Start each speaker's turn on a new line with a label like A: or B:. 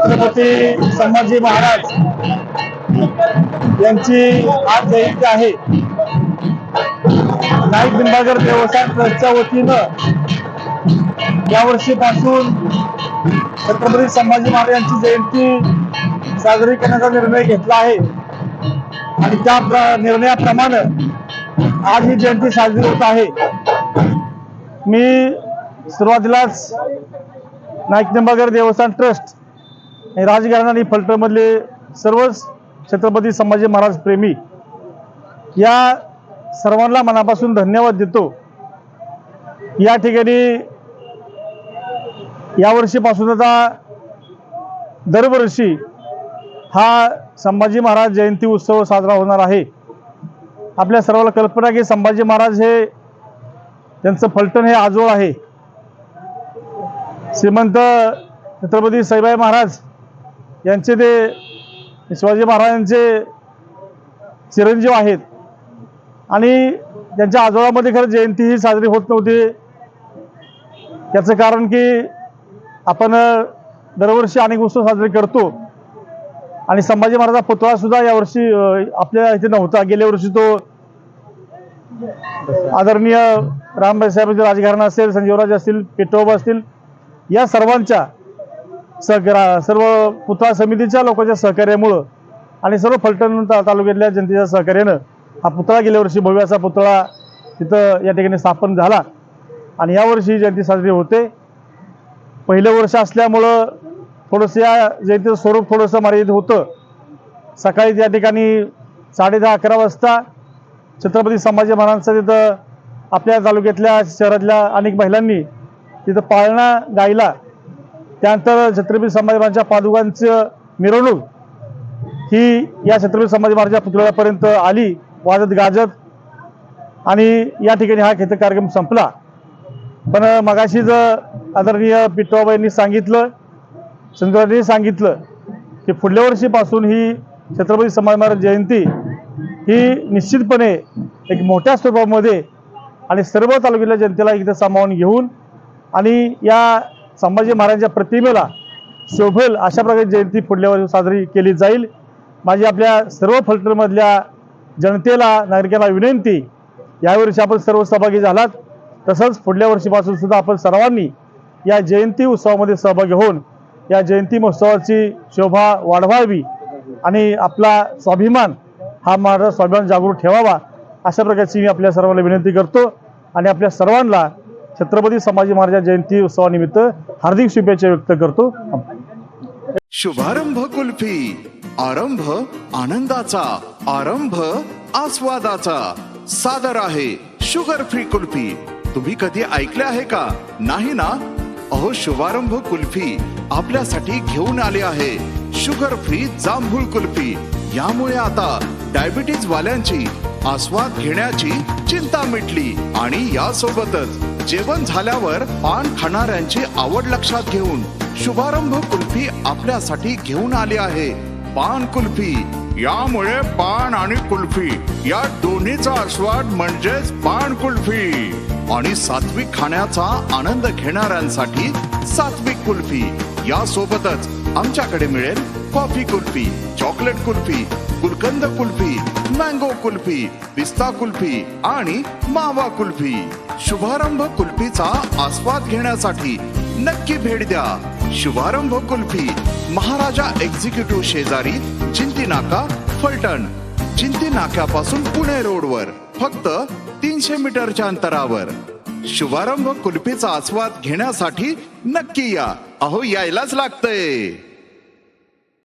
A: छत्रपती संभाजी महाराज यांची आज जयंती आहे. नाईक निंबागर देवस्थान ट्रस्टच्या वतीनं यावर्षीपासून छत्रपती संभाजी महाराज यांची जयंती साजरी करण्याचा निर्णय घेतला आहे. आणि त्या निर्णयाप्रमाणे आज ही जयंती साजरी होत आहे. मी सुरुवातीलाच नाईक निंबागर देवस्थान ट्रस्ट आणि राजघराणा आणि फलटणमधले सर्वच छत्रपती संभाजी महाराज प्रेमी या सर्वांना मनापासून धन्यवाद देतो. या ठिकाणी यावर्षीपासून आता दरवर्षी हा संभाजी महाराज जयंती उत्सव साजरा होणार आहे. आपल्या सर्वांना कल्पना की संभाजी महाराज हे त्यांचं फलटण हे आजोळ आहे. श्रीमंत छत्रपती साईबाई महाराज यांचे ते शिवाजी महाराजांचे चिरंजीव आहेत. आणि त्यांच्या आजोळामध्ये खरं जयंती ही साजरी होत नव्हती. याचं कारण की आपण दरवर्षी अनेक उत्सव साजरे करतो. आणि संभाजी महाराजा पुतळा सुद्धा यावर्षी आपल्या इथे नव्हता. गेल्या वर्षी तो आदरणीय रामबाई साहेबांचे राजघराणा असेल संजीवराज असतील पेटोबा असतील या सर्वांच्या सहकार्या सर्व पुतळा समितीच्या लोकांच्या सहकार्यामुळं आणि सर्व फलटण तालुक्यातल्या जनतेच्या सहकार्यानं हा पुतळा गेल्या वर्षी भव्याचा पुतळा तिथं या ठिकाणी स्थापन झाला. आणि यावर्षी जयंती साजरी होते. पहिलं वर्ष असल्यामुळं थोडंसं या जयंतीचं स्वरूप थोडंसं मर्यादित होतं. सकाळी त्या ठिकाणी साडे दहा अकरा वाजता छत्रपती संभाजी महाराजांचं तिथं आपल्या तालुक्यातल्या शहरातल्या अनेक महिलांनी तिथं पाळणा गायला. त्यानंतर छत्रपती संभाजी महाराजांच्या पादुकांचं मिरवणूक ही या छत्रपती संभाजी महाराजांच्या पुतळ्यापर्यंत आली वाजत गाजत. आणि या ठिकाणी हा खेत कार्यक्रम संपला. पण मगाशीच आदरणीय पिट्टोबा सांगितलं संजयरावांनी सांगितलं की पुढल्या वर्षीपासून ही छत्रपती संभाजी महाराज जयंती ही निश्चितपणे एक मोठ्या स्वरूपामध्ये आणि सर्व तालुक्यातल्या जनतेला इथं सामावून घेऊन आणि या संभाजी महाराजांच्या प्रतिमेला शोभेल अशा प्रकारे जयंती पुढल्या वर्षी साजरी केली जाईल. माझी आपल्या सर्व फलटणमधल्या जनतेला नागरिकांना विनंती यावर्षी आपण सर्व सहभागी झालात. तसंच पुढल्या वर्षीपासून सुद्धा आपण सर्वांनी या जयंती उत्सवामध्ये सहभागी होऊन या जयंती महोत्सवाची शोभा वाढवावी आणि आपला स्वाभिमान हा माझा स्वाभिमान जागृत ठेवावा अशा प्रकारची मी आपल्या सर्वांना विनंती करतो आणि आपल्या सर्वांना छत्रपती संभाजी महाराज जयंती उत्सवानिमित्त हार्दिक शुभेच्छा व्यक्त करतो.
B: शुभारंभ कुल्फी आरंभ आनंदाचा आरंभ आस्वादाचा. सादर आहे शुगर फ्री कुल्फी. तुम्ही कधी ऐकले आहे का? नाही ना? अहो शुभारंभ कुल्फी आपल्यासाठी घेऊन आले आहे. शुगर फ्री जांभूळ कुल्फी. यामुळे आता डायबिटीज वाल्यांची आस्वाद घेण्याची चिंता मिटली आणि यासोबतच जेवण झाल्यावर पान खाणाऱ्यांची आवड लक्षात घेऊन शुभारंभ कुल्फी आपल्यासाठी घेऊन आली आहे. पान कुल्फी. यामुळे पान आणि कुल्फी या दोन्हीचा आस्वाद म्हणजेच पान कुल्फी. आणि सात्विक खाण्याचा आनंद घेणाऱ्यांसाठी सात्विक कुल्फी. या सोबतच आमच्याकडे मिळेल coffee kulfi. Chocolate kulfi gulkand kulfi mango kulfi pista kulfi आणि मावा कुल्फी. शुभारंभ कुल्फीचा आस्वाद घेण्यासाठी नक्की भेट द्या. शुभारंभ कुल्फी महाराजा एक्झिक्युटिव्ह शेजारी चिंती नाका फलटण. चिंती नाक्यापासून पुणे रोडवर फक्त तीनशे मीटरच्या अंतरावर. शुभारंभ कुल्फीचा आस्वाद घेण्यासाठी नक्की या. अहो यायलाच लागतंय.